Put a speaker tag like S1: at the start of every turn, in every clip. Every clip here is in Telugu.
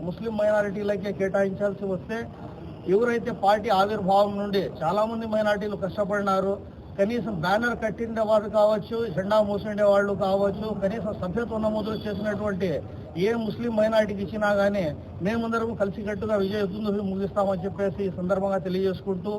S1: ముస్లిం మైనారిటీలకే కేటాయించాల్సి వస్తే ఎవరైతే పార్టీ ఆవిర్భావం నుండి చాలా మంది మైనారిటీలు కష్టపడినారు కనీసం బ్యానర్ కట్టిండే వారు కావచ్చు జెండా మూసిండే వాళ్ళు కావచ్చు కనీసం సభ్యత్వ నమోదులు చేసినటువంటి ఏ ముస్లిం మైనారిటీకి ఇచ్చినా కానీ మేమందరం కలిసికట్టుగా విజయదుందు ముగిస్తామని చెప్పేసి ఈ సందర్భంగా తెలియజేసుకుంటూ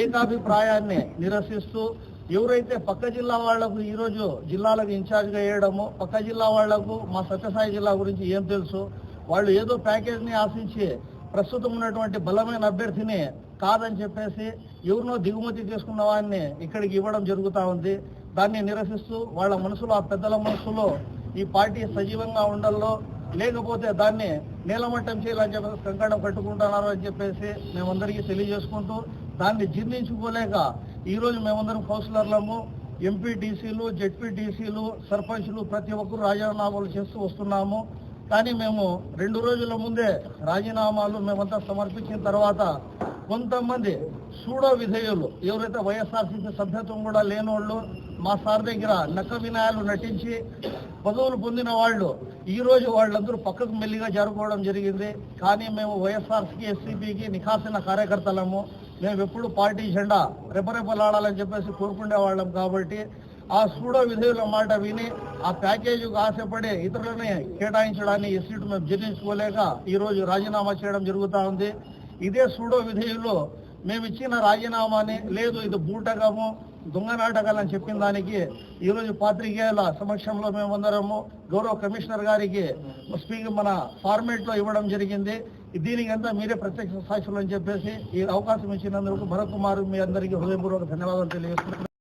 S1: ఏకాభిప్రాయాన్ని నిరసిస్తూ ఎవరైతే పక్క జిల్లా వాళ్ళకు ఈ రోజు జిల్లాలకు ఇన్ఛార్జ్గా వేయడము పక్క జిల్లా వాళ్ళకు మా సత్యసాయి జిల్లా గురించి ఏం తెలుసు వాళ్ళు ఏదో ప్యాకేజ్ని ఆశించి ప్రస్తుతం ఉన్నటువంటి బలమైన అభ్యర్థిని కాదని చెప్పేసి ఎవరినో దిగుమతి చేసుకున్న వాడిని ఇక్కడికి ఇవ్వడం జరుగుతా ఉంది. దాన్ని నిరసిస్తూ వాళ్ళ మనసులో ఆ పెద్దల మనసులో ఈ పార్టీ సజీవంగా ఉండాలో లేకపోతే దాన్ని నీలమట్టం చేయాలని చెప్పేసి కంకణం కట్టుకుంటున్నారు అని చెప్పేసి మేమందరికీ తెలియజేసుకుంటూ దాన్ని జీర్ణించుకోలేక ఈరోజు మేమందరం కౌన్సిలర్లము ఎంపీటీసీలు జెడ్పీటీసీలు సర్పంచ్లు ప్రతి ఒక్కరు రాజీనామాలు చేస్తూ వస్తున్నాము. కానీ మేము రెండు రోజుల ముందే రాజీనామాలు మేమంతా సమర్పించిన తర్వాత కొంతమంది సూడో విధేయులు ఎవరైతే వైఎస్ఆర్సీసీ సభ్యత్వం కూడా లేనోళ్ళు మా సార్ దగ్గర నక్క వినాయాలు నటించి పదవులు పొందిన వాళ్ళు ఈ రోజు వాళ్ళందరూ పక్కకు మెల్లిగా జరుపుకోవడం జరిగింది. కానీ మేము వైఎస్ఆర్సీకి ఎస్సీపీకి నిఖాసిన కార్యకర్తలము. మేము ఎప్పుడు పార్టీ జెండా రెపరెపలాడాలని చెప్పేసి కోరుకునే వాళ్ళం కాబట్టి ఆ సూడో విధేయుల మాట విని ఆ ప్యాకేజీకి ఆశపడి ఇతరులని కేటాయించడాన్ని ఈ సీటు మేము జీర్ణించుకోలేక ఈ రోజు రాజీనామా చేయడం జరుగుతూ ఉంది. ఇదే సూడో విధేయులు మేము ఇచ్చిన రాజీనామాని లేదు ఇది బూటకము దొంగ నాటకాలని చెప్పిన దానికి ఈ రోజు పాత్రికేయుల సమక్షంలో మేమందరము గౌరవ కమిషనర్ గారికి స్పీకర్ మన ఫార్మేట్లో ఇవ్వడం జరిగింది. దీనికంతా మీరే ప్రత్యక్ష సాక్షులు అని చెప్పేసి ఈ అవకాశం ఇచ్చినందుకు భరత్ కుమార్ మీ అందరికీ హృదయపూర్వక ధన్యవాదాలు తెలియజేస్తున్నాను.